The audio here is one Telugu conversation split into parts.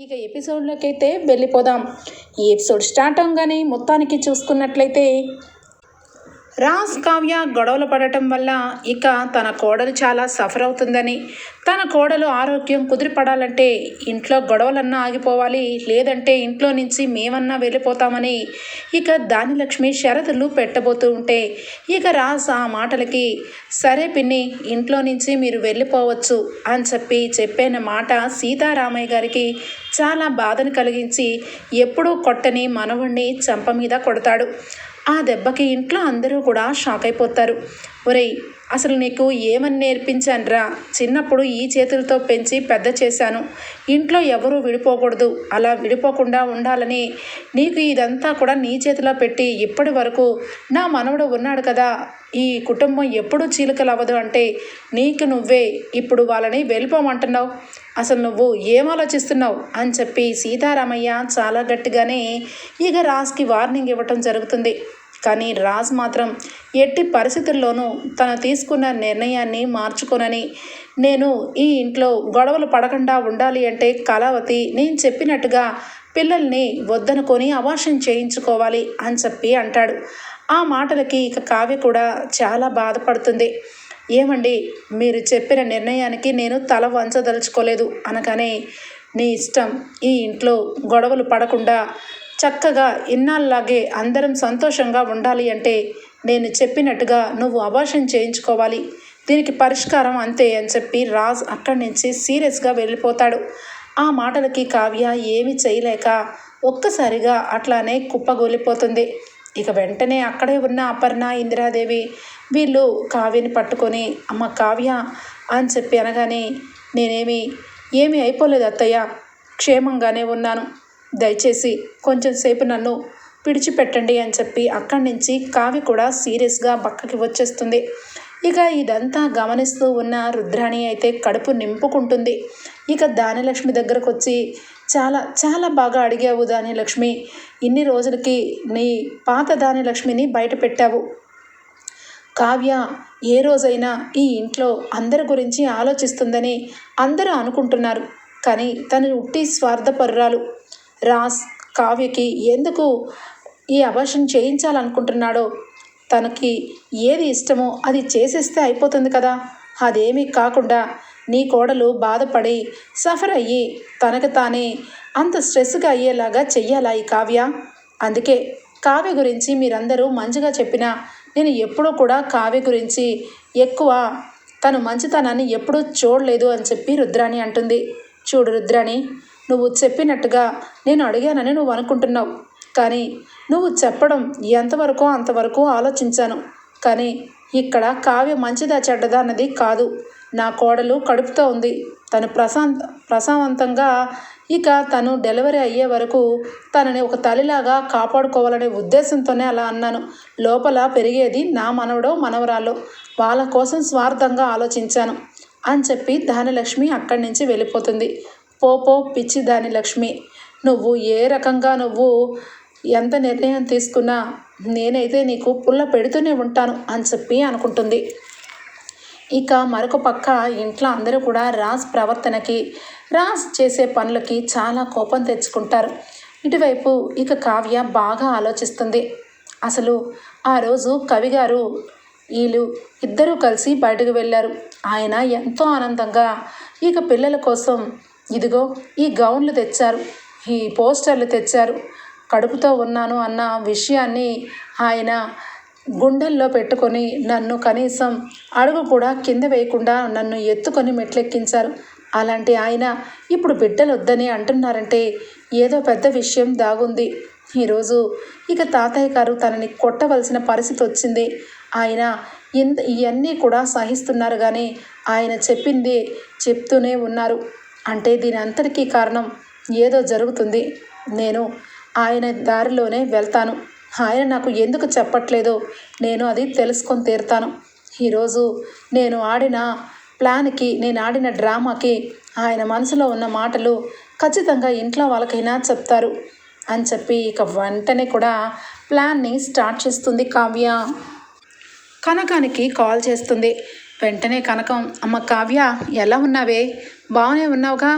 ఇక ఎపిసోడ్లోకి అయితే వెళ్ళిపోదాం. ఈ ఎపిసోడ్ స్టార్ట్ అవగానే మొత్తానికి చూసుకున్నట్లయితే రాజ్ కావ్య గొడవలు పడటం వల్ల ఇక తన కోడలు చాలా సఫర్ అవుతుందని తన కోడలు ఆరోగ్యం కుదిరిపడాలంటే ఇంట్లో గొడవలన్నా ఆగిపోవాలి లేదంటే ఇంట్లో నుంచి మేమన్నా వెళ్ళిపోతామని ఇక దానిలక్ష్మి షరతులు పెట్టబోతూ ఉంటే ఇక రాజ్ ఆ మాటలకి సరే పిన్ని ఇంట్లో నుంచి మీరు వెళ్ళిపోవచ్చు అని చెప్పి చెప్పిన మాట సీతారామయ్య గారికి చాలా బాధను కలిగించి ఎప్పుడూ కొట్టని మనవణ్ణి చంప మీద కొడతాడు. ఆ దెబ్బకి ఇంట్లో అందరూ కూడా షాక్ అయిపోతారు. ఒరేయ్ అసలు నీకు ఏమని నేర్పించానురా? చిన్నప్పుడు ఈ చేతులతో పెంచి పెద్ద చేశాను. ఇంట్లో ఎవరూ విడిపోకూడదు. అలా విడిపోకుండా ఉండాలని నీకు ఇదంతా కూడా నీ చేతిలో పెట్టి ఇప్పటి వరకు నా మనవడు ఉన్నాడు కదా. ఈ కుటుంబం ఎప్పుడు చీలికలు అవ్వదు అంటే నీకు నువ్వే ఇప్పుడు వాళ్ళని వెళ్ళిపోమంటున్నావు. అసలు నువ్వు ఏం ఆలోచిస్తున్నావు? అని చెప్పి సీతారామయ్య చాలా గట్టిగానే ఇక రాజ్కి వార్నింగ్ ఇవ్వటం జరుగుతుంది. కానీ రాజ్ మాత్రం ఎట్టి పరిస్థితుల్లోనూ తను తీసుకున్న నిర్ణయాన్ని మార్చుకొనని నేను ఈ ఇంట్లో గొడవలు పడకుండా ఉండాలి అంటే కళావతి నేను చెప్పినట్టుగా పిల్లల్ని వద్దనుకొని అవాషం చేయించుకోవాలి అని చెప్పి అంటాడు. ఆ మాటలకి ఇక కావ్య కూడా చాలా బాధపడుతుంది. ఏమండి మీరు చెప్పిన నిర్ణయానికి నేను తల వంచదలుచుకోలేదు అనగానే నీ ఇష్టం ఈ ఇంట్లో గొడవలు పడకుండా చక్కగా ఇన్నాళ్ళలాగే అందరం సంతోషంగా ఉండాలి అంటే నేను చెప్పినట్టుగా నువ్వు అభాషణ చేయించుకోవాలి. దీనికి పరిష్కారం అంతే అని చెప్పి రాజ్ అక్కడి నుంచి సీరియస్గా వెళ్ళిపోతాడు. ఆ మాటలకి కావ్య ఏమి చేయలేక ఒక్కసారిగా అట్లానే కుప్పగూలిపోతుంది. ఇక వెంటనే అక్కడే ఉన్న అపర్ణ ఇందిరాదేవి వీళ్ళు కావ్యని పట్టుకొని అమ్మ కావ్య అని చెప్పి అనగానే నేనేమి ఏమి అయిపోలేదు అత్తయ్య. క్షేమంగానే ఉన్నాను. దయచేసి కొంచెం సేపు నన్ను పిడిచిపెట్టండి అని చెప్పి అక్కడి నుంచి కావి కూడా సీరియస్గా పక్కకి వచ్చేస్తుంది. ఇక ఇదంతా గమనిస్తూ ఉన్న రుద్రాణి అయితే కడుపు నింపుకుంటుంది. ఇక దానిలక్ష్మి దగ్గరకు వచ్చి చాలా చాలా బాగా అడిగావు దానిలక్ష్మి ఇన్ని రోజులకి నీ పాత దానిలక్ష్మిని బయట పెట్టావు. కావ్య ఏ రోజైనా ఈ ఇంట్లో అందరి గురించి ఆలోచిస్తుందని అందరూ అనుకుంటున్నారు. కానీ తను ఉట్టి స్వార్థపరురాలు. రాస్ కావ్యకి ఎందుకు ఈ అభాషణ చేయించాలనుకుంటున్నాడో? తనకి ఏది ఇష్టమో అది చేసేస్తే అయిపోతుంది కదా. అదేమీ కాకుండా నీ కోడలు బాధపడి సఫర్ అయ్యి తనకు తానే అంత స్ట్రెస్గా అయ్యేలాగా చెయ్యాలా ఈ కావ్య? అందుకే కావ్య గురించి మీరందరూ మంచిగా చెప్పినా నేను ఎప్పుడూ కూడా కావ్య గురించి ఎక్కువ తను మంచితనాన్ని ఎప్పుడూ చూడలేదు అని చెప్పి రుద్రాణి అంటుంది. చూడు రుద్రాణి నువ్వు చెప్పినట్టుగా నేను అడిగానని నువ్వు అనుకుంటున్నావు. కానీ నువ్వు చెప్పడం ఎంతవరకు అంతవరకు ఆలోచించాను. కానీ ఇక్కడ కావ్య మంచిదా చెడ్డదా అన్నది కాదు. నా కోడలు కడుపుతో ఉంది. తను ప్రశాంత ప్రశాంతంగా ఇక తను డెలివరీ అయ్యే వరకు తనని ఒక తల్లిలాగా కాపాడుకోవాలనే ఉద్దేశంతోనే అలా అన్నాను. లోపల పెరిగేది నా మనవడో మనవరాలు వాళ్ళ కోసం స్వార్థంగా ఆలోచించాను. అని చెప్పి ధాన్యలక్ష్మి అక్కడి నుంచి వెళ్ళిపోతుంది. పోపో పిచ్చి లక్ష్మి. నువ్వు ఏ రకంగా నువ్వు ఎంత నిర్ణయం తీసుకున్నా నేనైతే నీకు పుల్ల పెడుతూనే ఉంటాను అని చెప్పి అనుకుంటుంది. ఇక మరొక పక్క ఇంట్లో అందరూ కూడా రాజ్ ప్రవర్తనకి రాజ్ చేసే పనులకి చాలా కోపం తెచ్చుకుంటారు. ఇటువైపు ఇక కావ్య బాగా ఆలోచిస్తుంది. అసలు ఆ రోజు కవిగారు వీళ్ళు ఇద్దరూ కలిసి బయటకు వెళ్ళారు. ఆయన ఎంతో ఆనందంగా ఇక పిల్లల కోసం ఇదిగో ఈ గౌన్లు తెచ్చారు ఈ పోస్టర్లు తెచ్చారు కడుపుతో ఉన్నాను అన్న విషయాన్ని ఆయన గుండెల్లో పెట్టుకొని నన్ను కనీసం అడుగు కూడా కింద వేయకుండా నన్ను ఎత్తుకొని మెట్లెక్కించారు. అలాంటి ఆయన ఇప్పుడు బిడ్డలు వద్దని అంటున్నారంటే ఏదో పెద్ద విషయం దాగుంది. ఈరోజు ఇక తాతయ్య గారు తనని కొట్టవలసిన పరిస్థితి వచ్చింది. ఆయన ఇంత ఇవన్నీ కూడా సహిస్తున్నారు కానీ ఆయన చెప్పింది చెప్తూనే ఉన్నారు. అంటే దీని అంతటికీ కారణం ఏదో జరుగుతుంది. నేను ఆయన దారిలోనే వెళ్తాను. ఆయన నాకు ఎందుకు చెప్పట్లేదో నేను అది తెలుసుకొని తీరుతాను. ఈరోజు నేను ఆడిన ప్లాన్కి నేను ఆడిన డ్రామాకి ఆయన మనసులో ఉన్న మాటలు ఖచ్చితంగా ఇంట్లో వాళ్ళకైనా చెప్తారు అని చెప్పి ఇక వెంటనే కూడా ప్లాన్ని స్టార్ట్ చేస్తుంది కావ్య. కనకానికి కాల్ చేస్తుంది. వెంటనే కనకం అమ్మ కావ్య ఎలా ఉన్నావే? బాగానే ఉన్నావుగా.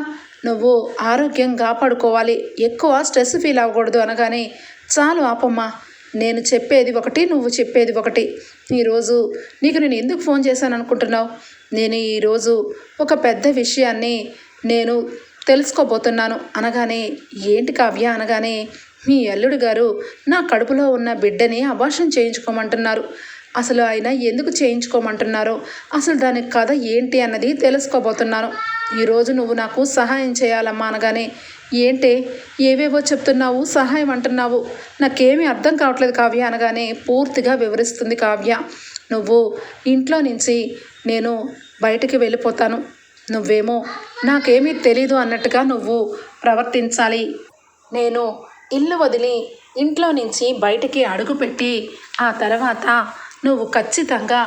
నువ్వు ఆరోగ్యం కాపాడుకోవాలి. ఎక్కువ స్ట్రెస్ ఫీల్ అవ్వకూడదు అనగానే చాలు ఆపమ్మా. నేను చెప్పేది ఒకటి నువ్వు చెప్పేది ఒకటి. ఈరోజు నీకు నేను ఎందుకు ఫోన్ చేశాను అనుకుంటున్నావు? నేను ఈరోజు ఒక పెద్ద విషయాన్ని నేను తెలుసుకోబోతున్నాను. అనగానే ఏంటి కావ్య? అనగానే మీ అల్లుడు గారు నా కడుపులో ఉన్న బిడ్డని అభాషణ చేయించుకోమంటున్నారు. అసలు ఆయన ఎందుకు చేయించుకోమంటున్నారో అసలు దాని కథ ఏంటి అన్నది తెలుసుకోబోతున్నాను. ఈరోజు నువ్వు నాకు సహాయం చేయాలమ్మా అనగానే ఏంటే ఏవేవో చెప్తున్నావు సహాయం అంటున్నావు. నాకేమీ అర్థం కావట్లేదు కావ్య అనగానే పూర్తిగా వివరిస్తుంది కావ్య. నువ్వు ఇంట్లో నుంచి నేను బయటికి వెళ్ళిపోతాను. నువ్వేమో నాకేమీ తెలీదు అన్నట్టుగా నువ్వు ప్రవర్తించాలి. నేను ఇల్లు వదిలి ఇంట్లో నుంచి బయటికి అడుగుపెట్టి ఆ తర్వాత నువ్వు ఖచ్చితంగా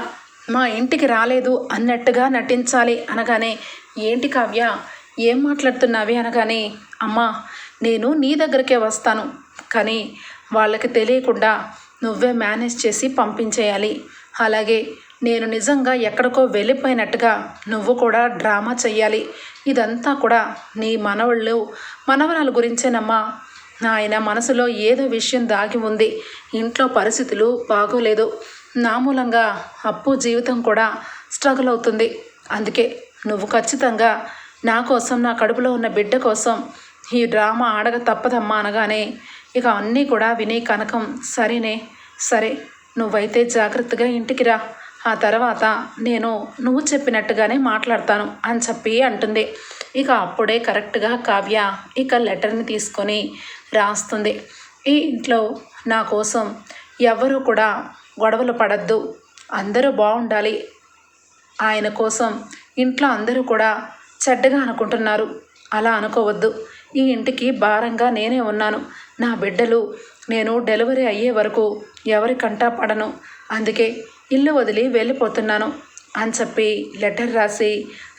మా ఇంటికి రాలేదు అన్నట్టుగా నటించాలి అనగానే ఏంటి కావ్య? ఏం మాట్లాడుతున్నావి? అనగానే అమ్మా నేను నీ దగ్గరికే వస్తాను. కానీ వాళ్ళకి తెలియకుండా నువ్వే మేనేజ్ చేసి పంపించేయాలి. అలాగే నేను నిజంగా ఎక్కడికో వెళ్ళిపోయినట్టుగా నువ్వు కూడా డ్రామా చెయ్యాలి. ఇదంతా కూడా నీ మనవళ్ళు మనవరాల గురించేనమ్మా. ఆయన మనసులో ఏదో విషయం దాగి ఉంది. ఇంట్లో పరిస్థితులు బాగోలేదు. నా మూలంగా అప్పు జీవితం కూడా స్ట్రగుల్ అవుతుంది. అందుకే నువ్వు ఖచ్చితంగా నా కోసం నా కడుపులో ఉన్న బిడ్డ కోసం ఈ డ్రామా ఆడక తప్పదమ్మా అనగానే ఇక అన్నీ కూడా విని కనకం సరేనే సరే నువ్వైతే జాగ్రత్తగా ఇంటికి రా. ఆ తర్వాత నేను నువ్వు చెప్పినట్టుగానే మాట్లాడతాను అని చెప్పి అంటుంది. ఇక అప్పుడే కరెక్ట్గా కావ్య ఇక లెటర్ని తీసుకొని రాస్తుంది. ఈ ఇంట్లో నా కోసం ఎవరు కూడా గొడవలు పడద్దు. అందరూ బాగుండాలి ఆయన కోసం ఇంట్లో అందరూ కూడా చెడ్డగా అనుకుంటున్నారు. అలా అనుకోవద్దు. ఈ ఇంటికి భారంగా నేనే ఉన్నాను. నా బిడ్డలు నేను డెలివరీ అయ్యే వరకు ఎవరికంటా పడను. అందుకే ఇల్లు వదిలి వెళ్ళిపోతున్నాను అని చెప్పి లెటర్ రాసి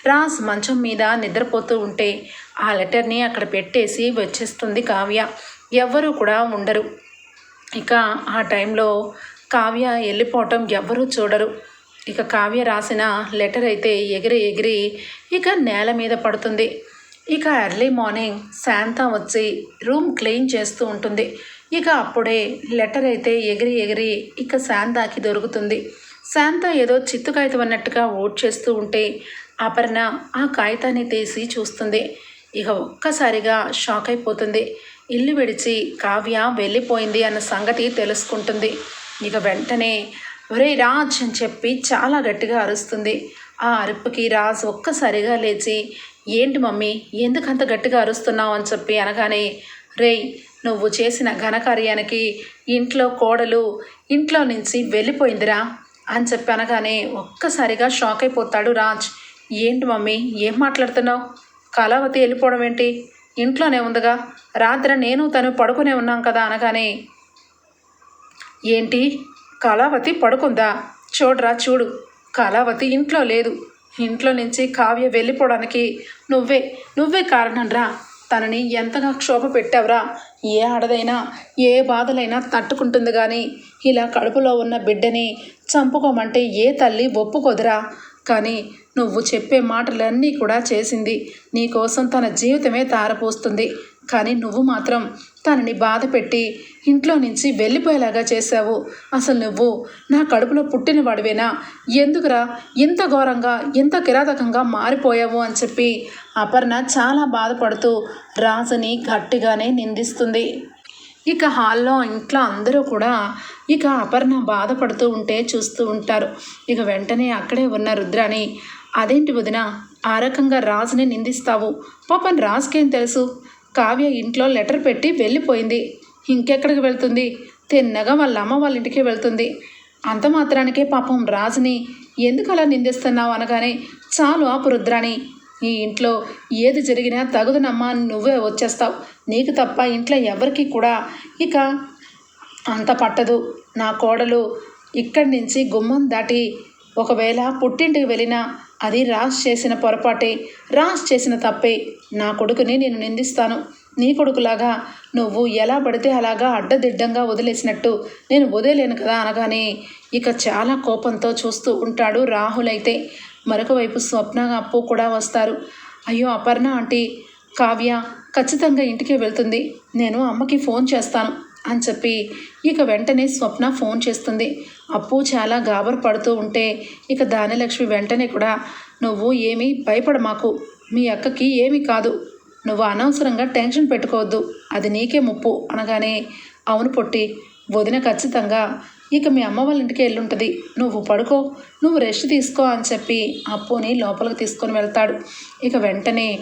రాజ్ మంచం మీద నిద్రపోతూ ఉంటే ఆ లెటర్ని అక్కడ పెట్టేసి వచ్చేస్తుంది కావ్య. ఎవ్వరూ కూడా ఉండరు. ఇక ఆ టైంలో కావ్య వెళ్ళిపోవటం ఎవ్వరూ చూడరు. ఇక కావ్య రాసిన లెటర్ అయితే ఎగిరి ఎగిరి ఇక నేల మీద పడుతుంది. ఇక ఎర్లీ మార్నింగ్ శాంత వచ్చి రూమ్ క్లీన్ చేస్తూ ఉంటుంది. ఇక అప్పుడే లెటర్ అయితే ఎగిరి ఎగిరి ఇక శాంతాకి దొరుకుతుంది. శాంత ఏదో చిత్తు కాగితం అన్నట్టుగా ఓట్ చేస్తూ ఉంటే అపర్ణ ఆ కాగితాన్ని తీసి చూస్తుంది. ఇక ఒక్కసారిగా షాక్ అయిపోతుంది. ఇల్లు విడిచి కావ్య వెళ్ళిపోయింది అన్న సంగతి తెలుసుకుంటుంది. ఇక వెంటనే ఒరే రాజ్ అని చెప్పి చాలా గట్టిగా అరుస్తుంది. ఆ అరుపుకి రాజ్ ఒక్కసారిగా లేచి ఏంటి మమ్మీ ఎందుకు అంత గట్టిగా అరుస్తున్నావు? అని చెప్పి అనగానే రేయ్ నువ్వు చేసిన ఘనకార్యానికి ఇంట్లో కోడలు ఇంట్లో నుంచి వెళ్ళిపోయిందిరా అని చెప్పి అనగానే ఒక్కసారిగా షాక్ అయిపోతాడు రాజ్. ఏంటి మమ్మీ ఏం మాట్లాడుతున్నావు? కళావతి వెళ్ళిపోవడం ఏంటి? ఇంట్లోనే ఉందిగా. రాత్రి నేను తను పడుకునే ఉన్నాం కదా అనగానే ఏంటి? కళావతి పడుకుందా? చూడరా చూడు. కళావతి ఇంట్లో లేదు. ఇంట్లో నుంచి కావ్య వెళ్ళిపోవడానికి నువ్వే నువ్వే కారణంరా. తనని ఎంతగా క్షోభ పెట్టావురా? ఏ ఆడదైనా ఏ బాధలైనా తట్టుకుంటుంది కానీ ఇలా కడుపులో ఉన్న బిడ్డని చంపుకోమంటే ఏ తల్లి ఒప్పుకోదురా? కానీ నువ్వు చెప్పే మాటలన్నీ కూడా చేసింది. నీకోసం తన జీవితమే తారపోస్తుంది. కానీ నువ్వు మాత్రం తనని బాధ పెట్టి ఇంట్లో నుంచి వెళ్ళిపోయేలాగా చేశావు. అసలు నువ్వు నా కడుపులో పుట్టిన వాడివేనా? ఎందుకురా ఇంత ఘోరంగా ఇంత కిరాతకంగా మారిపోయావు అని చెప్పి అపర్ణ చాలా బాధపడుతూ రాజుని గట్టిగానే నిందిస్తుంది. ఇక హాల్లో ఇంట్లో అందరూ కూడా ఇక అపర్ణ బాధపడుతూ ఉంటే చూస్తూ ఉంటారు. ఇక వెంటనే అక్కడే ఉన్న రుద్రాని అదేంటి వదిన ఆ రకంగా రాజుని నిందిస్తావు? పాపం రాజుకేం తెలుసు? కావ్య ఇంట్లో లెటర్ పెట్టి వెళ్ళిపోయింది. ఇంకెక్కడికి వెళ్తుంది? తిన్నగా వాళ్ళ అమ్మ వాళ్ళ ఇంటికి వెళ్తుంది. అంత మాత్రానికే పాపం రాజుని ఎందుకు అలా నిందిస్తున్నావు అనగానే చాలు ఆపు రుద్రాని ఈ ఇంట్లో ఏది జరిగినా తగుదనమ్మా నువ్వే వచ్చేస్తావు. నీకు తప్ప ఇంట్లో ఎవరికి కూడా ఇక అంత పట్టదు. నా కోడలు ఇక్కడి నుంచి గుమ్మం దాటి ఒకవేళ పుట్టింటికి వెళ్ళినా అది రాజ్ చేసిన పొరపాటే రాజ్ చేసిన తప్పే. నా కొడుకుని నేను నిందిస్తాను. నీ కొడుకులాగా నువ్వు ఎలా పడితే అలాగా అడ్డదిడ్డంగా వదిలేసినట్టు నేను వదిలేను కదా అనగానే ఇక చాలా కోపంతో చూస్తూ ఉంటాడు రాహుల్ అయితే మరొక వైపు స్వప్న అప్పు కూడా వస్తారు. అయ్యో అపర్ణ ఆంటీ కావ్య ఖచ్చితంగా ఇంటికే వెళ్తుంది. నేను అమ్మకి ఫోన్ చేస్తాను అని చెప్పి ఇక వెంటనే స్వప్న ఫోన్ చేస్తుంది. అప్పు చాలా గాబర్ పడుతూ ఉంటే ఇక దానిలక్ష్మి వెంటనే కూడా నువ్వు ఏమీ భయపడ మాకు మీ అక్కకి ఏమీ కాదు. నువ్వు అనవసరంగా టెన్షన్ పెట్టుకోవద్దు. అది నీకే ముప్పు అనగానే అవును పొట్టి వదిన ఖచ్చితంగా ఇక మీ అమ్మ వాళ్ళ ఇంటికి వెళ్ళుంటుంది నువ్వు పడుకో. నువ్వు రెస్ట్ తీసుకో అని చెప్పి అప్పుని లోపలికి తీసుకొని వెళ్తాడు. ఇక వెంటనే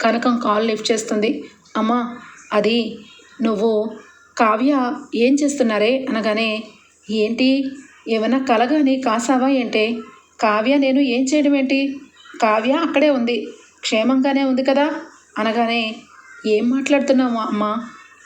కనకం కాల్ లిఫ్ట్ చేస్తుంది. అమ్మా అది నువ్వు కావ్య ఏం చేస్తున్నారే? అనగానే ఏంటి? ఏమైనా కలగాని కాసావా ఏంటే? కావ్య నేను ఏం చేయడం ఏంటి? కావ్య అక్కడే ఉంది. క్షేమంగానే ఉంది కదా? అనగానే ఏం మాట్లాడుతున్నావు అమ్మా?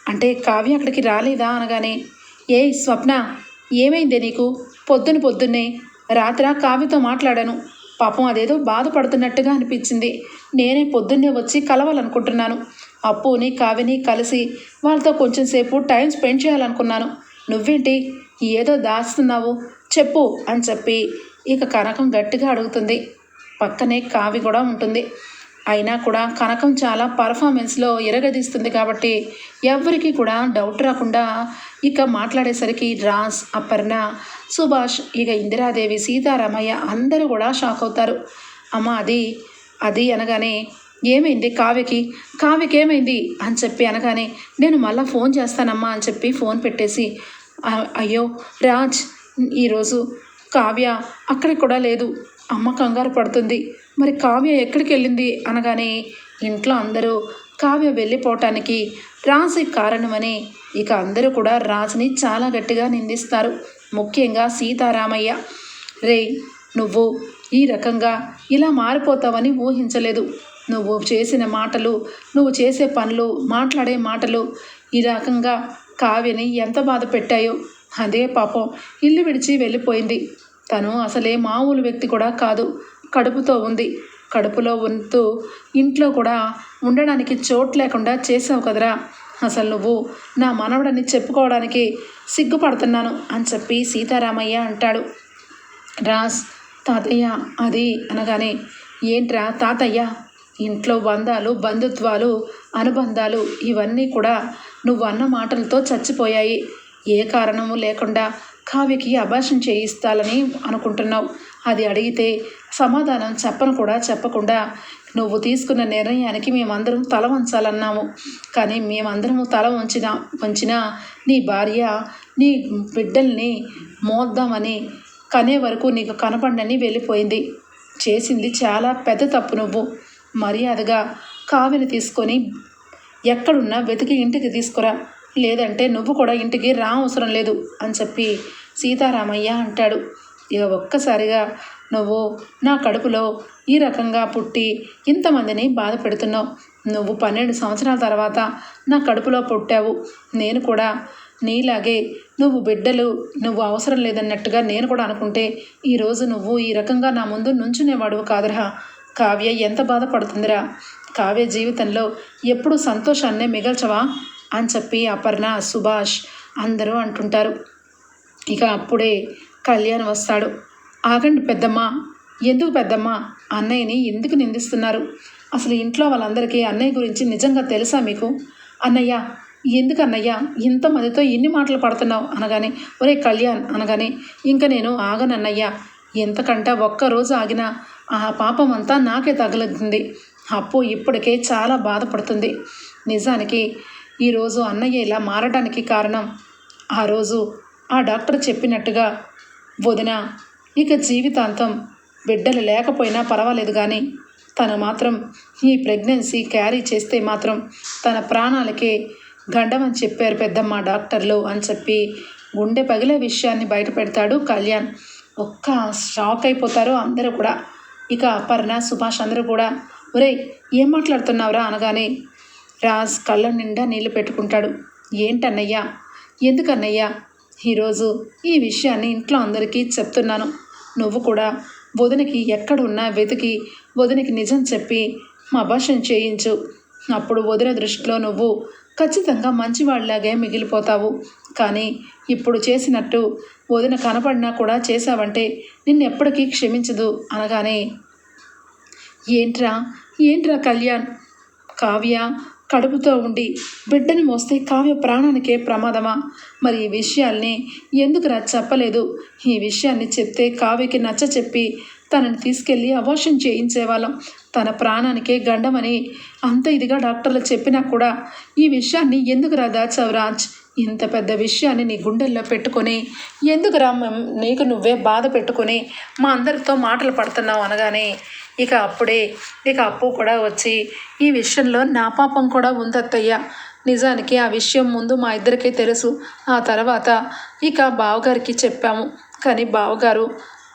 అంటే కావ్య అక్కడికి రాలేదా? అనగానే ఏ స్వప్న ఏమైందే నీకు? పొద్దున పొద్దున్నే రాత్ర కావ్యతో మాట్లాడాను. పాపం అదేదో బాధపడుతున్నట్టుగా అనిపించింది. నేనే పొద్దున్నే వచ్చి కలవాలనుకుంటున్నాను. అప్పుని కావ్యని కలిసి వాళ్ళతో కొంచెం సేపు టైం స్పెండ్ చేయాలనుకున్నాను. నువ్వేంటి? ఏదో దాస్తున్నావు చెప్పు అని చెప్పి ఇక కనకం గట్టిగా అడుగుతుంది. పక్కనే కావి కూడా ఉంటుంది. అయినా కూడా కనకం చాలా పర్ఫార్మెన్స్లో ఎరగదీస్తుంది కాబట్టి ఎవరికి కూడా డౌట్ రాకుండా ఇక మాట్లాడేసరికి రాజ్ అపర్ణ సుభాష్ ఇక ఇందిరాదేవి సీతారామయ్య అందరూ కూడా షాక్ అవుతారు. అమ్మ అది అది అనగానే ఏమైంది కావ్యకి? కావ్యకి ఏమైంది అని చెప్పి అనగానే నేను మళ్ళీ ఫోన్ చేస్తానమ్మా అని చెప్పి ఫోన్ పెట్టేసి అయ్యో రాజ్ ఈరోజు కావ్య అక్కడికి కూడా లేదు. అమ్మ కంగారు పడుతుంది. మరి కావ్య ఎక్కడికి వెళ్ళింది అనగానే ఇంట్లో అందరూ కావ్య వెళ్ళిపోవటానికి రాజు కారణమని ఇక అందరూ కూడా రాజుని చాలా గట్టిగా నిందిస్తారు. ముఖ్యంగా సీతారామయ్య. రే నువ్వు ఈ రకంగా ఇలా మారిపోతావని ఊహించలేదు. నువ్వు చేసిన మాటలు నువ్వు చేసే పనులు మాట్లాడే మాటలు ఈ రకంగా కావ్యని ఎంత బాధ పెట్టాయో. అదే పాపం ఇల్లు విడిచి వెళ్ళిపోయింది. తను అసలే మామూలు వ్యక్తి కూడా కాదు. కడుపుతో ఉంది. కడుపులో ఉంటూ ఇంట్లో కూడా ఉండడానికి చోటు లేకుండా చేసావు కదరా. అసలు నువ్వు నా మనవడని చెప్పుకోవడానికి సిగ్గుపడుతున్నాను అని చెప్పి సీతారామయ్య అంటాడు. రాస్ తాతయ్య అది అనగానే ఏంట్రా తాతయ్య? ఇంట్లో బంధాలు బంధుత్వాలు అనుబంధాలు ఇవన్నీ కూడా నువ్వు అన్న మాటలతో చచ్చిపోయాయి. ఏ కారణము లేకుండా కావ్యకి అభాషణ చేయిస్తాలని అనుకుంటున్నావు. అది అడిగితే సమాధానం చెప్పను కూడా చెప్పకుండా నువ్వు తీసుకున్న నిర్ణయానికి మేమందరం తల వంచాలన్నాము. కానీ మేమందరము తల వంచిన వంచినా నీ భార్య నీ బిడ్డల్ని మోద్దామని కనే వరకు నీకు కనపడని వెళ్ళిపోయింది. చేసింది చాలా పెద్ద తప్పు నువ్వు. మర్యాదగా కావిని తీసుకొని ఎక్కడున్నా వెతికి ఇంటికి తీసుకురా. లేదంటే నువ్వు కూడా ఇంటికి రా అవసరం లేదు అని చెప్పి సీతారామయ్య అంటాడు. ఇక ఒక్కసారిగా నువ్వు నా కడుపులో ఈ రకంగా పుట్టి ఇంతమందిని బాధ పెడుతున్నావు. నువ్వు పన్నెండు సంవత్సరాల తర్వాత నా కడుపులో పుట్టావు. నేను కూడా నీలాగే నువ్వు బిడ్డలు నువ్వు అవసరం లేదన్నట్టుగా నేను కూడా అనుకుంటే ఈరోజు నువ్వు ఈ రకంగా నా ముందు నుంచునేవాడు కాదురా. కావ్య ఎంత బాధపడుతుందిరా? కావ్య జీవితంలో ఎప్పుడు సంతోషాన్నే మిగల్చవా? అని చెప్పి అపర్ణ సుభాష్ అందరూ అంటుంటారు. ఇక అప్పుడే కళ్యాణ్ వస్తాడు. ఆగండి పెద్దమ్మ. ఎందుకు పెద్దమ్మ? అన్నయ్యని ఎందుకు నిందిస్తున్నారు? అసలు ఇంట్లో వాళ్ళందరికీ అన్నయ్య గురించి నిజంగా తెలుసా మీకు? అన్నయ్య ఎందుకు అన్నయ్య? ఇంతమందితో ఎన్ని మాటలు పడుతున్నావు అనగానే ఒరే కళ్యాణ్ అనగానే ఇంకా నేను ఆగనన్నయ్య. ఎంతకంటే ఒక్కరోజు ఆగినా ఆ పాపం అంతా నాకే తగులుతుంది అప్పు ఇప్పటికే చాలా బాధపడుతుంది. నిజానికి ఈరోజు అన్నయ్య ఇలా మారడానికి కారణం. ఆ రోజు ఆ డాక్టర్ చెప్పినట్టుగా వదిన ఇక జీవితాంతం బిడ్డలు లేకపోయినా పర్వాలేదు కానీ తను మాత్రం ఈ ప్రెగ్నెన్సీ క్యారీ చేస్తే మాత్రం తన ప్రాణాలకే గండమని చెప్పారు పెద్దమ్మ డాక్టర్లు అని చెప్పి గుండె పగిలే విషయాన్ని బయట పెడతాడు కళ్యాణ్. ఒక్క షాక్ అయిపోతారు అందరూ కూడా. ఇక అపర్ణ సుభాష్ అందరూ కూడా ఒరేయ్ ఏం మాట్లాడుతున్నావురా? అనగానే రాజ్ కళ్ళ నిండా నీళ్ళు పెట్టుకుంటాడు. ఏంటన్నయ్యా? ఎందుకన్నయ్యా? ఈరోజు ఈ విషయాన్ని ఇంట్లో అందరికీ చెప్తున్నాను. నువ్వు కూడా వదినకి ఎక్కడున్నా వెతికి వదినకి నిజం చెప్పి మా భాషను చేయించు. అప్పుడు వదిన దృష్టిలో నువ్వు ఖచ్చితంగా మంచివాళ్ళలాగే మిగిలిపోతావు. కానీ ఇప్పుడు చేసినట్టు వదిన కనపడినా కూడా చేశావంటే నిన్నెప్పటికీ క్షమించదు అనగానే ఏంట్రా? ఏంట్రా కళ్యాణ్? కావ్య కడుపుతో ఉండి బిడ్డను మోస్తే కావ్య ప్రాణానికే ప్రమాదమా? మరి ఈ విషయాల్ని ఎందుకు రా చెప్పలేదు? ఈ విషయాన్ని చెప్తే కావ్యకి నచ్చ చెప్పి తనని తీసుకెళ్ళి అబోషన్ చేయించేవాళ్ళం. తన ప్రాణానికే గండమని అంత ఇదిగా డాక్టర్లు చెప్పినా కూడా ఈ విషయాన్ని ఎందుకురా దాచావు రాజ్ ఇంత పెద్ద విషయాన్ని నీ గుండెల్లో పెట్టుకొని ఎందుకురా నీకు నువ్వే బాధ పెట్టుకొని మా అందరితో మాటలు పడుతున్నావు అనగానే ఇక అప్పుడే ఇక అప్పు కూడా వచ్చి ఈ విషయంలో నా పాపం కూడా ఉందత్తయ్య. నిజానికి ఆ విషయం ముందు మా ఇద్దరికే తెలుసు. ఆ తర్వాత ఇక బావగారికి చెప్పాము. కానీ బావగారు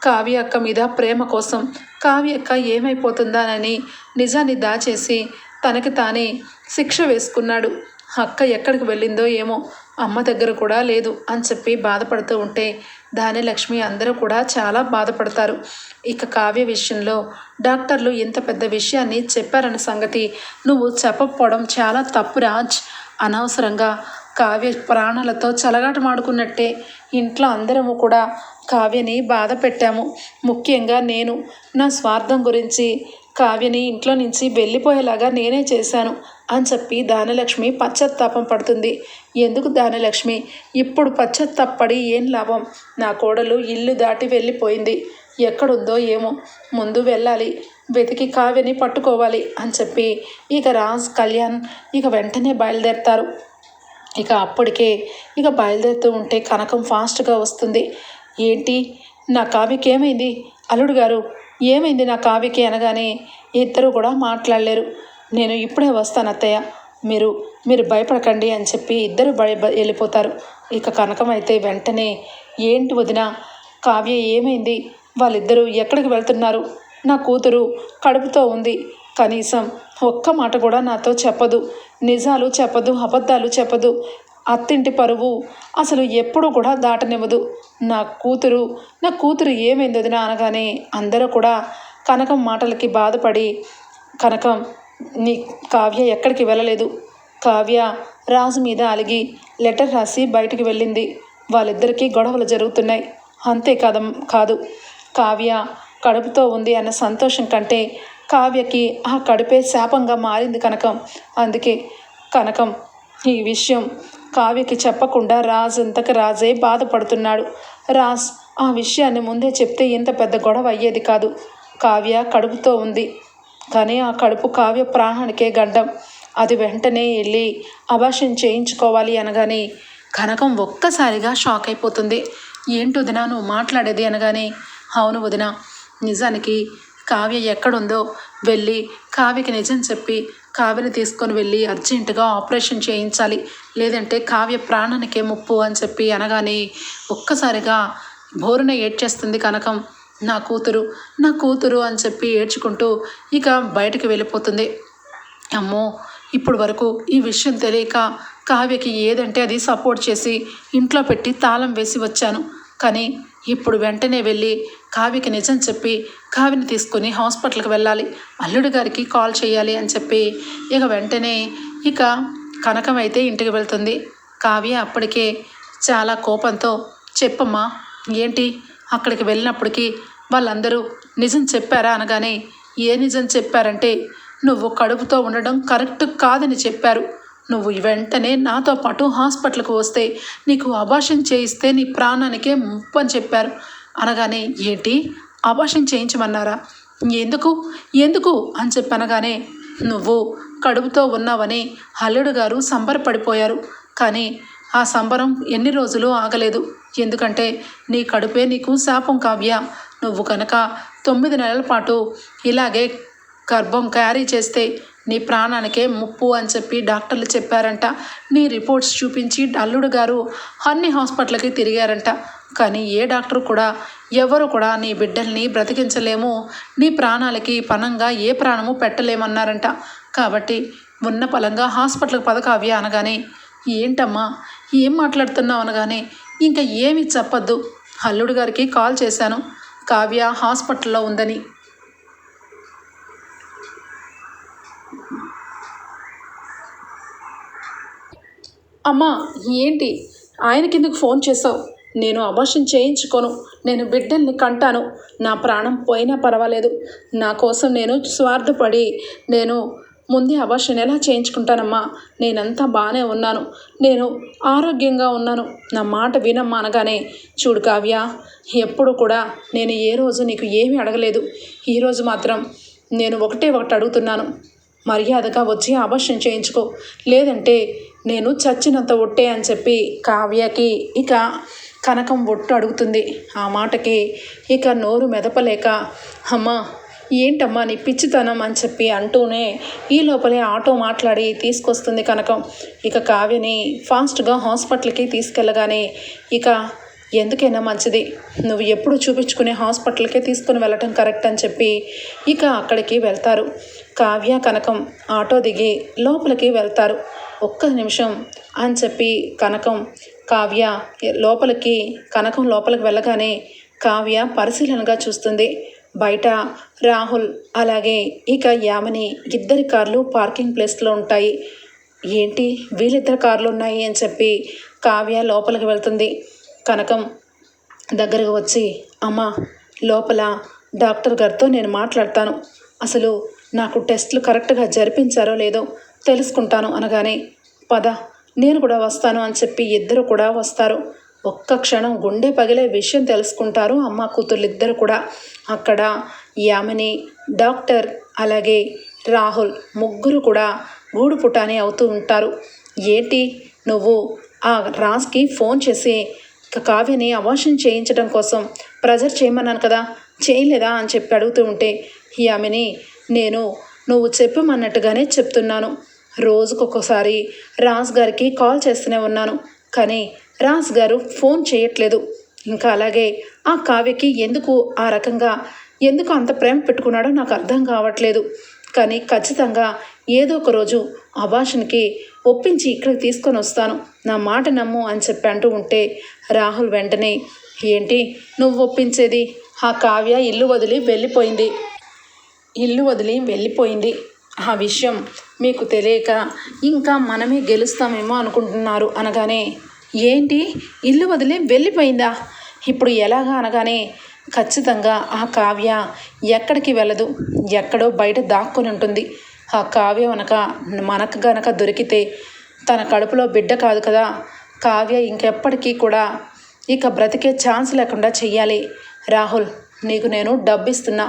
కావ్య అక్క మీద ప్రేమ కోసం కావ్యక్క ఏమైపోతుందానని నిజాన్ని దాచేసి తనకి తానే శిక్ష వేసుకున్నాడు. అక్క ఎక్కడికి వెళ్ళిందో ఏమో అమ్మ దగ్గర కూడా లేదు అని చెప్పి బాధపడుతూ ఉంటే ధాన్యలక్ష్మి అందరూ కూడా చాలా బాధపడతారు. ఇక కావ్య విషయంలో డాక్టర్లు ఇంత పెద్ద విషయాన్ని చెప్పారన్న సంగతి నువ్వు చెప్పకపోవడం చాలా తప్పు రాజ్. అనవసరంగా కావ్య ప్రాణాలతో చలగాటమాడుకున్నట్టే ఇంట్లో అందరము కూడా కావ్యని బాధ పెట్టాము. ముఖ్యంగా నేను. నా స్వార్థం గురించి. కావ్యని ఇంట్లో నుంచి వెళ్ళిపోయేలాగా నేనే చేశాను అని చెప్పి దానలక్ష్మి పశ్చాత్తాపం పడుతుంది. ఎందుకు దానలక్ష్మి ఇప్పుడు పశ్చాత్తాపడి ఏం లాభం? నా కోడలు ఇల్లు దాటి వెళ్ళిపోయింది. ఎక్కడుందో ఏమో. ముందు వెళ్ళాలి. వెతికి కావ్యని పట్టుకోవాలి అని చెప్పి ఇక రాజ్ కళ్యాణ్ ఇక వెంటనే బయలుదేరతారు. ఇక అప్పటికే ఇక బయలుదేరుతూ ఉంటే కనకం ఫాస్ట్గా వస్తుంది. ఏంటి? నా కావ్యకి ఏమైంది? అల్లుడు గారు ఏమైంది నా కావ్యకి అనగానే ఇద్దరు కూడా మాట్లాడలేరు. నేను ఇప్పుడే వస్తాను అత్తయ్య. మీరు మీరు భయపడకండి అని చెప్పి ఇద్దరు భయ వెళ్ళిపోతారు. ఇక కనకం అయితే వెంటనే ఏంటి వదిన కావ్య ఏమైంది? వాళ్ళిద్దరూ ఎక్కడికి వెళ్తున్నారు? నా కూతురు కడుపుతో ఉంది. కనీసం ఒక్క మాట కూడా నాతో చెప్పదు. నిజాలు చెప్పదు అబద్ధాలు చెప్పదు. అత్తింటి పరువు అసలు ఎప్పుడూ కూడా దాటనివ్వదు. నా కూతురు నా కూతురు ఏమైంది వదినా అనగానే అందరూ కూడా కనకం మాటలకి బాధపడి కనకం నీ కావ్య ఎక్కడికి వెళ్ళలేదు? కావ్య రాజు మీద అలిగి లెటర్ రాసి బయటికి వెళ్ళింది. వాళ్ళిద్దరికీ గొడవలు జరుగుతున్నాయి. అంతే కదం కాదు. కావ్య కడుపుతో ఉంది అన్న సంతోషం కంటే కావ్యకి ఆ కడుపే శాపంగా మారింది కనకం. అందుకే కనకం ఈ విషయం కావ్యకి చెప్పకుండా రాజు అంతకు రాజే బాధపడుతున్నాడు. రాజ్ ఆ విషయాన్ని ముందే చెప్తే ఇంత పెద్ద గొడవ అయ్యేది కాదు. కావ్య కడుపుతో ఉంది. కానీ ఆ కడుపు కావ్య ప్రాణానికే గడ్డం. అది వెంటనే వెళ్ళి అభాషణ చేయించుకోవాలి అనగానే కనకం ఒక్కసారిగా షాక్ అయిపోతుంది. ఏంటి వదినా నువ్వు మాట్లాడేది అనగానే అవును వదిన నిజానికి కావ్య ఎక్కడుందో వెళ్ళి కావ్యకి నిజం చెప్పి కావ్యని తీసుకొని వెళ్ళి అర్జెంటుగా ఆపరేషన్ చేయించాలి. లేదంటే కావ్య ప్రాణానికే ముప్పు అని చెప్పి అనగానే ఒక్కసారిగా బోరున ఏడ్చేస్తుంది కనకం. నా కూతురు నా కూతురు అని చెప్పి ఏడ్చుకుంటూ ఇక బయటకు వెళ్ళిపోతుంది. అమ్మో ఇప్పుడు వరకు ఈ విషయం తెలియక కావ్యకి ఏదంటే అది సపోర్ట్ చేసి ఇంట్లో పెట్టి తాళం వేసి వచ్చాను. కానీ ఇప్పుడు వెంటనే వెళ్ళి కావ్యకి నిజం చెప్పి కావ్యని తీసుకొని హాస్పిటల్కి వెళ్ళాలి. అల్లుడు గారికి కాల్ చేయాలి అని చెప్పి ఇక వెంటనే ఇక కనకం అయితే ఇంటికి వెళ్తుంది. కావ్య అప్పటికే చాలా కోపంతో చెప్పమ్మా ఏంటి? అక్కడికి వెళ్ళినప్పటికీ వాళ్ళందరూ నిజం చెప్పారా? అనగానే ఏ నిజం చెప్పారంటే నువ్వు కడుపుతో ఉండడం కరెక్ట్ కాదని చెప్పారు. నువ్వు వెంటనే నాతో పాటు హాస్పిటల్కి వస్తే నీకు అబాషన్ చేయిస్తే నీ ప్రాణానికే ముప్పు అని చెప్పారు. అనగానే ఏంటి? అబాషన్ చేయించమన్నారా? ఎందుకు? ఎందుకు? అని చెప్పి అనగానే నువ్వు కడుపుతో ఉన్నావని హల్లుడు గారు సంబరపడిపోయారు. కానీ ఆ సంబరం ఎన్ని రోజులు ఆగలేదు. ఎందుకంటే నీ కడుపే నీకు శాపం కావ్య. నువ్వు కనుక తొమ్మిది నెలల పాటు ఇలాగే గర్భం క్యారీ చేస్తే నీ ప్రాణానికే ముప్పు అని చెప్పి డాక్టర్లు చెప్పారంట. నీ రిపోర్ట్స్ చూపించి అల్లుడు గారు అన్ని హాస్పిటల్కి తిరిగారంట. కానీ ఏ డాక్టర్ కూడా ఎవరు కూడా నీ బిడ్డల్ని బ్రతికించలేము. నీ ప్రాణాలకి పనంగా ఏ ప్రాణము పెట్టలేమన్నారంట. కాబట్టి ఉన్న పలంగా హాస్పిటల్కి పదకావ్య అనగానే ఏంటమ్మా ఏం మాట్లాడుతున్నావు అనగానే ఇంకా ఏమి చెప్పద్దు. అల్లుడు గారికి కాల్ చేశాను. కావ్య హాస్పిటల్లో ఉందని అమ్మా ఏంటి? ఆయనకెందుకు ఫోన్ చేసావు నేను అబార్షన్ చేయించుకోను. నేను బిడ్డల్ని కంటాను. నా ప్రాణం పోయినా పర్వాలేదు. నా కోసం నేను స్వార్థపడి నేను ముందే అబార్షన్ ఎలా చేయించుకుంటానమ్మా? నేనంతా బాగానే ఉన్నాను. నేను ఆరోగ్యంగా ఉన్నాను. నా మాట వినమ్మా అనగానే చూడు కావ్య ఎప్పుడు కూడా నేను ఏ రోజు నీకు ఏమీ అడగలేదు. ఈరోజు మాత్రం నేను ఒకటే ఒకటి అడుగుతున్నాను. మర్యాదగా వచ్చి అబార్షన్ చేయించుకో. లేదంటే నేను చచ్చినంత ఒట్టే అని చెప్పి కావ్యకి ఇక కనకం ఒట్టు అడుగుతుంది. ఆ మాటకి ఇక నోరు మెదపలేక అమ్మా ఏంటమ్మా నీ పిచ్చితనం అని చెప్పి అంటూనే ఈ లోపలే ఆటో మాట్లాడి తీసుకొస్తుంది కనకం. ఇక కావ్యని ఫాస్ట్గా హాస్పిటల్కి తీసుకెళ్ళగానే ఇక ఎందుకైనా మంచిది. నువ్వు ఎప్పుడు చూపించుకునే హాస్పిటల్కే తీసుకుని వెళ్ళటం కరెక్ట్ అని చెప్పి ఇక అక్కడికి వెళ్తారు. కావ్య కనకం ఆటో దిగి లోపలికి వెళ్తారు. ఒక్క నిమిషం అని చెప్పి కనకం కావ్య లోపలికి కనకం లోపలికి వెళ్ళగానే కావ్య పరిశీలనగా చూస్తుంది. బయట రాహుల్ అలాగే ఇక యామని ఇద్దరి కార్లు పార్కింగ్ ప్లేస్లో ఉంటాయి. ఏంటి? వీళ్ళిద్దరు కార్లు ఉన్నాయి అని చెప్పి కావ్య లోపలికి వెళ్తుంది. కనకం దగ్గరకు వచ్చి అమ్మ లోపల డాక్టర్ గారితో నేను మాట్లాడతాను. అసలు నాకు టెస్ట్లు కరెక్ట్గా జరిపించారో లేదో తెలుసుకుంటాను అనగానే పద నేను కూడా వస్తాను అని చెప్పి ఇద్దరు కూడా వస్తారు. ఒక్క క్షణం గుండె పగిలే విషయం తెలుసుకుంటారు అమ్మ కూతుర్లిద్దరు కూడా. అక్కడ యామిని డాక్టర్ అలాగే రాహుల్ ముగ్గురు కూడా గూడు పుటాని అవుతూ ఉంటారు. ఏటి నువ్వు ఆ రాజ్కి ఫోన్ చేసి కావ్యని అవాషన్ చేయించడం కోసం ప్రెజర్ చేయమన్నాను కదా చేయలేదా అని చెప్పి అడుగుతూ ఉంటే యామిని నేను నువ్వు చెప్పమన్నట్టుగానే చెప్తున్నాను. రోజుకొకసారి రాజ్ గారికి కాల్ చేస్తూనే ఉన్నాను కానీ రాజ్ గారు ఫోన్ చేయట్లేదు. ఇంకా అలాగే ఆ కావ్యకి ఎందుకు ఆ రకంగా ఎందుకు అంత ప్రేమ పెట్టుకున్నాడో నాకు అర్థం కావట్లేదు. కానీ ఖచ్చితంగా ఏదో ఒక రోజు అభాషణకి ఒప్పించి ఇక్కడికి తీసుకొని వస్తాను. నా మాట నమ్ము అని చెప్పి అంటూ ఉంటే రాహుల్ వెంటనే ఏంటి? నువ్వు ఒప్పించేది? ఆ కావ్య ఇల్లు వదిలి వెళ్ళిపోయింది. ఇల్లు వదిలి వెళ్ళిపోయింది. ఆ విషయం మీకు తెలియక ఇంకా మనమే గెలుస్తామేమో అనుకుంటున్నారు అనగానే ఏంటి? ఇల్లు వదిలి వెళ్ళిపోయిందా? ఇప్పుడు ఎలాగా? అనగానే ఖచ్చితంగా ఆ కావ్య ఎక్కడికి వెళ్ళదు. ఎక్కడో బయట దాక్కుని ఉంటుంది. ఆ కావ్య అనక మనకు గనక దొరికితే తన కడుపులో బిడ్డ కాదు కదా. కావ్య ఇంకెప్పటికీ కూడా ఇక బ్రతికే ఛాన్స్ లేకుండా చెయ్యాలి. రాహుల్ నీకు నేను డబ్బు ఇస్తున్నా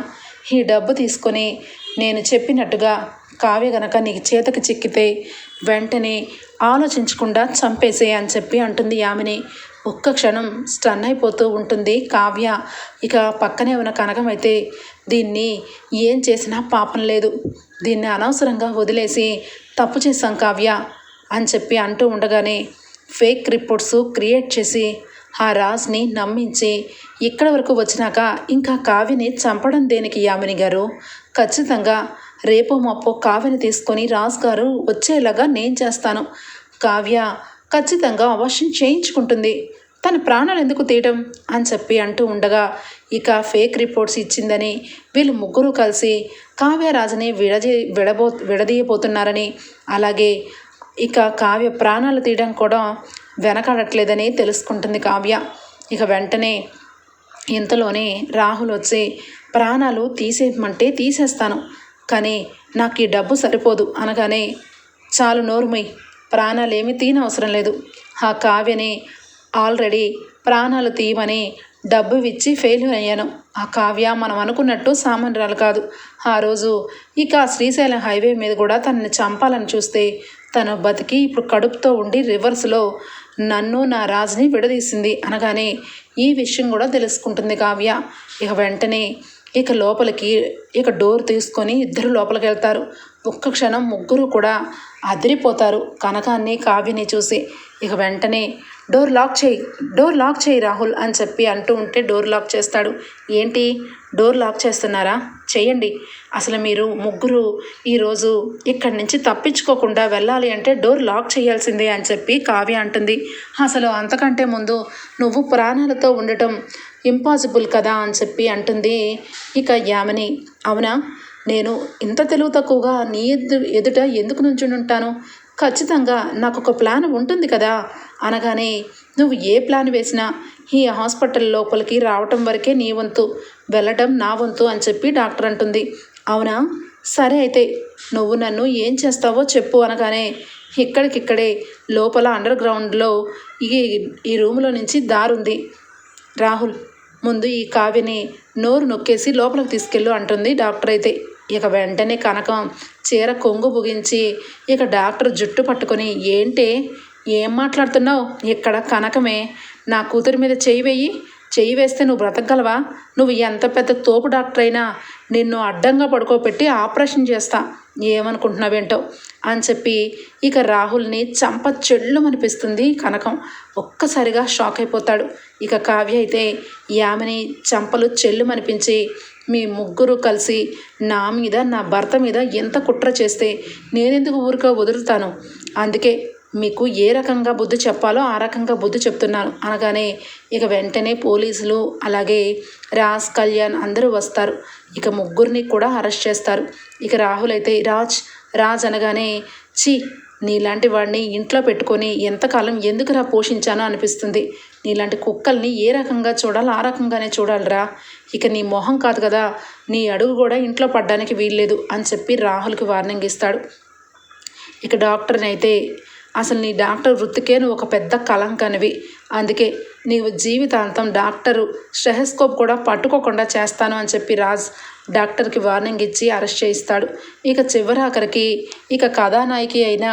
ఈ డబ్బు తీసుకొని నేను చెప్పినట్టుగా కావ్య గనక నీకు చేతకి చిక్కితే వెంటనే ఆలోచించకుండా చంపేసే అని చెప్పి అంటుంది యామిని. ఒక్క క్షణం స్టన్ అయిపోతూ ఉంటుంది కావ్య. ఇక పక్కనే ఉన్న కనకం అయితే దీన్ని ఏం చేసినా పాపం లేదు. దీన్ని అనవసరంగా వదిలేసి తప్పు చేశాం కావ్య అని చెప్పి అంటూ ఉండగానే ఫేక్ రిపోర్ట్స్ క్రియేట్ చేసి ఆ రాజ్ని నమ్మించి ఇక్కడ వరకు వచ్చినాక ఇంకా కావ్యని చంపడం దేనికి యామిని గారు? ఖచ్చితంగా రేపో మాపో కావ్యని తీసుకొని రాజ్ గారు వచ్చేలాగా నేను చేస్తాను. కావ్య ఖచ్చితంగా అవశ్యం చేయించుకుంటుంది. తన ప్రాణాలు ఎందుకు తీయటం? అని చెప్పి అంటూ ఉండగా ఇక ఫేక్ రిపోర్ట్స్ ఇచ్చిందని వీళ్ళు ముగ్గురు కలిసి కావ్యరాజుని విడజీ విడబో విడదీయబోతున్నారని అలాగే ఇక కావ్య ప్రాణాలు తీయడం కూడా వెనకాడట్లేదని తెలుసుకుంటుంది కావ్య. ఇక వెంటనే ఇంతలోనే రాహుల్ వచ్చి ప్రాణాలు తీసేయమంటే తీసేస్తాను కానీ నాకు ఈ డబ్బు సరిపోదు అనగానే చాలు నోరుమై ప్రాణాలు తీనవసరం లేదు. ఆ కావ్యని ఆల్రెడీ ప్రాణాలు తీయమని డబ్బు ఇచ్చి ఫెయిల్యూర్ అయ్యాను. ఆ కావ్య మనం అనుకున్నట్టు సామాన్యురాలు కాదు. ఆ రోజు ఇక శ్రీశైలం హైవే మీద కూడా తనని చంపాలని చూస్తే తను బతికి ఇప్పుడు కడుపుతో ఉండి రివర్స్లో నన్ను నా రాజుని విడదీసింది అనగానే ఈ విషయం కూడా తెలుసుకుంటుంది కావ్య. ఇక వెంటనే ఇక లోపలికి ఇక డోర్ తీసుకొని ఇద్దరు లోపలికి వెళ్తారు. ఒక్క క్షణం ముగ్గురు కూడా అదిరిపోతారు. కనకాన్ని కావ్యని చూసి ఇక వెంటనే డోర్ లాక్ చేయి డోర్ లాక్ చేయి రాహుల్ అని చెప్పి అంటూ ఉంటే డోర్ లాక్ చేస్తాడు. ఏంటి? డోర్ లాక్ చేస్తున్నారా? చేయండి అసలు మీరు ముగ్గురు ఈరోజు ఇక్కడి నుంచి తప్పించుకోకుండా వెళ్ళాలి అంటే డోర్ లాక్ చేయాల్సిందే అని చెప్పి కావ్య అంటుంది. అసలు అంతకంటే ముందు నువ్వు ప్రాణాలతో ఉండటం ఇంపాసిబుల్ కదా అని చెప్పి అంటుంది ఇక యామిని. అవునా? నేను ఇంత తెలివి తక్కువగా నీ ఎదు ఎదుట ఎందుకు నుంచుని ఉంటాను? ఖచ్చితంగా నాకు ఒక ప్లాన్ ఉంటుంది కదా? అనగానే నువ్వు ఏ ప్లాన్ వేసినా ఈ హాస్పిటల్ లోపలికి రావటం వరకే నీ వంతు వెళ్ళటం నా వంతు అని చెప్పి డాక్టర్ అంటుంది. అవునా? సరే అయితే నువ్వు నన్ను ఏం చేస్తావో చెప్పు అనగానే ఇక్కడికిక్కడే లోపల అండర్ గ్రౌండ్లో ఈ ఈ రూమ్లో నుంచి దారుంది. రాహుల్ ముందు ఈ కావ్యని నోరు నొక్కేసి లోపలికి తీసుకెళ్ళు అంటుంది డాక్టర్ అయితే. ఇక వెంటనే కనకం చీర కొంగు బుగించి ఇక డాక్టర్ జుట్టు పట్టుకొని ఏంటే? ఏం మాట్లాడుతున్నావు? ఇక్కడ కనకమే. నా కూతురి మీద చెయ్యి వెయ్యి చెయ్యి వేస్తే నువ్వు బ్రతకగలవా? నువ్వు ఎంత పెద్ద తోపు డాక్టర్ అయినా నిన్ను అడ్డంగా పడుకోబెట్టి ఆపరేషన్ చేస్తా. ఏమనుకుంటున్నావేంటో? అని చెప్పి ఇక రాహుల్ని చంప చెల్లు అనిపిస్తుంది కనకం. ఒక్కసారిగా షాక్ అయిపోతాడు. ఇక కావ్య అయితే యామిని చంపలు చెల్లు అనిపించి మీ ముగ్గురు కలిసి నా మీద నా భర్త మీద ఎంత కుట్ర చేస్తే నేనెందుకు ఊరిక వదులుతాను? అందుకే మీకు ఏ రకంగా బుద్ధి చెప్పాలో ఆ రకంగా బుద్ధి చెప్తున్నాను. అనగానే ఇక వెంటనే పోలీసులు అలాగే రాజ్ కళ్యాణ్ అందరూ వస్తారు. ఇక ముగ్గురిని కూడా అరెస్ట్ చేస్తారు. ఇక రాహుల్ అయితే రాజ్ రాజ్ అనగానే చి నీలాంటి వాడిని ఇంట్లో పెట్టుకొని ఎంతకాలం ఎందుకురా పోషించానో అనిపిస్తుంది. నీలాంటి కుక్కల్ని ఏ రకంగా చూడాలో ఆ రకంగానే చూడాలిరా. ఇక నీ మొహం కాదు కదా నీ అడుగు కూడా ఇంట్లో పడ్డానికి వీల్లేదు అని చెప్పి రాహుల్కి వార్నింగ్ ఇస్తాడు. ఇక డాక్టర్ని అయితే అసలు నీ డాక్టర్ వృత్తికే నువ్వు ఒక పెద్ద కలంకనివి అందుకే నీవు జీవితాంతం డాక్టరు స్టెహస్కోప్ కూడా పట్టుకోకుండా చేస్తాను అని చెప్పి రాజ్ డాక్టర్కి వార్నింగ్ ఇచ్చి అరెస్ట్ చేయిస్తాడు. ఇక చివరాఖరికి ఇక కథానాయకి అయిన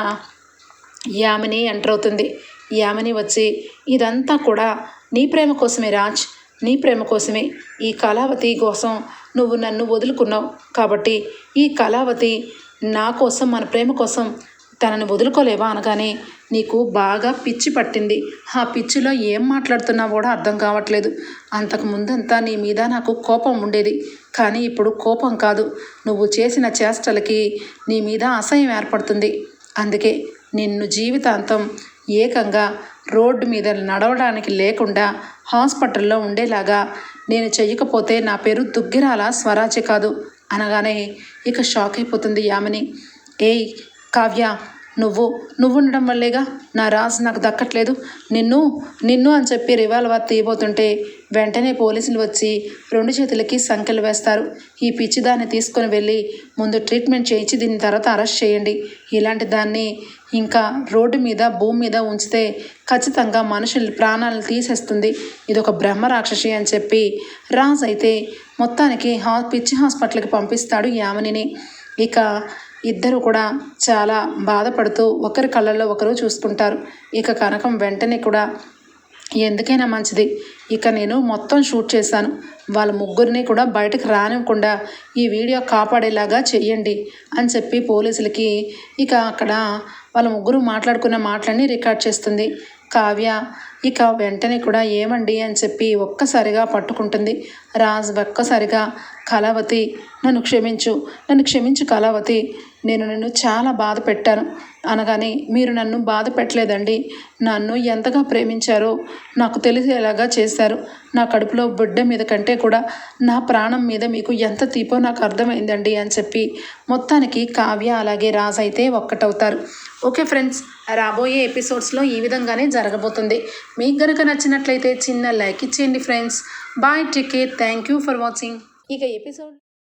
యామిని ఎంటర్ అవుతుంది. యామిని వచ్చి ఇదంతా కూడా నీ ప్రేమ కోసమే రాజ్. నీ ప్రేమ కోసమే ఈ కళావతి కోసం నువ్వు నన్ను వదులుకున్నావు. కాబట్టి ఈ కళావతి నా కోసం మన ప్రేమ కోసం తనని వదులుకోలేవా? అనగానే నీకు బాగా పిచ్చి పట్టింది. ఆ పిచ్చిలో ఏం మాట్లాడుతున్నా కూడా అర్థం కావట్లేదు. అంతకు ముందంతా నీ మీద నాకు కోపం ఉండేది. కానీ ఇప్పుడు కోపం కాదు. నువ్వు చేసిన చేష్టలకి నీ మీద అసహ్యం ఏర్పడుతుంది. అందుకే నిన్ను జీవితాంతం ఏకంగా రోడ్డు మీద నడవడానికి లేకుండా హాస్పిటల్లో ఉండేలాగా నేను చెయ్యకపోతే నా పేరు దుగ్గిరాల స్వరాజ్య కాదు అనగానే ఇక షాక్ అయిపోతుంది యామిని. ఏయ్ కావ్య నువ్వు నువ్వు ఉండడం వల్లేగా? నా రాజు నాకు దక్కట్లేదు. నిన్ను నిన్ను అని చెప్పి రివాల్వర్ తీయబోతుంటే వెంటనే పోలీసులు వచ్చి రెండు చేతులకి సంఖ్యలు వేస్తారు. ఈ పిచ్చి దాన్ని తీసుకొని వెళ్ళి ముందు ట్రీట్మెంట్ చేయించి దీని తర్వాత అరెస్ట్ చేయండి. ఇలాంటి దాన్ని ఇంకా రోడ్డు మీద భూమి మీద ఉంచితే ఖచ్చితంగా మనుషుల ప్రాణాలను తీసేస్తుంది. ఇది ఒక బ్రహ్మ రాక్షసి అని చెప్పి రాజ్ అయితే మొత్తానికి హా పిచ్చి హాస్పిటల్కి పంపిస్తాడు యామినిని. ఇక ఇద్దరు కూడా చాలా బాధపడుతూ ఒకరి కళ్ళల్లో ఒకరు చూసుకుంటారు. ఇక కనకం వెంటనే కూడా ఎందుకైనా మంచిది. ఇక నేను మొత్తం షూట్ చేశాను. వాళ్ళ ముగ్గురిని కూడా బయటకు రానివ్వకుండా ఈ వీడియో కాపాడేలాగా చెయ్యండి అని చెప్పి పోలీసులకి ఇక అక్కడ వాళ్ళ ముగ్గురు మాట్లాడుకున్న మాటలన్నీ రికార్డ్ చేస్తుంది. కావ్య ఇక వెంటనే కూడా ఏమండి అని చెప్పి ఒక్కసారిగా పట్టుకుంటుంది. రాజ్ ఒక్కసారిగా కళావతి నన్ను క్షమించు నన్ను క్షమించు కళావతి. నేను నన్ను చాలా బాధ పెట్టాను. అనగానే మీరు నన్ను బాధ పెట్టలేదండి. నన్ను ఎంతగా ప్రేమించారో నాకు తెలిసేలాగా చేశారు. నా కడుపులో బిడ్డ మీద కంటే కూడా నా ప్రాణం మీద మీకు ఎంత తీపో నాకు అర్థమైందండి అని చెప్పి మొత్తానికి కావ్య అలాగే రాజ్ అయితే ఒక్కటవుతారు. ఓకే ఫ్రెండ్స్ రాబోయే ఎపిసోడ్స్లో ఈ విధంగానే జరగబోతుంది. మీకు కనుక నచ్చినట్లయితే చిన్న లైక్ ఇచ్చేయండి friends. Bye take care. Thank you for watching. ఇక ఎపిసోడ్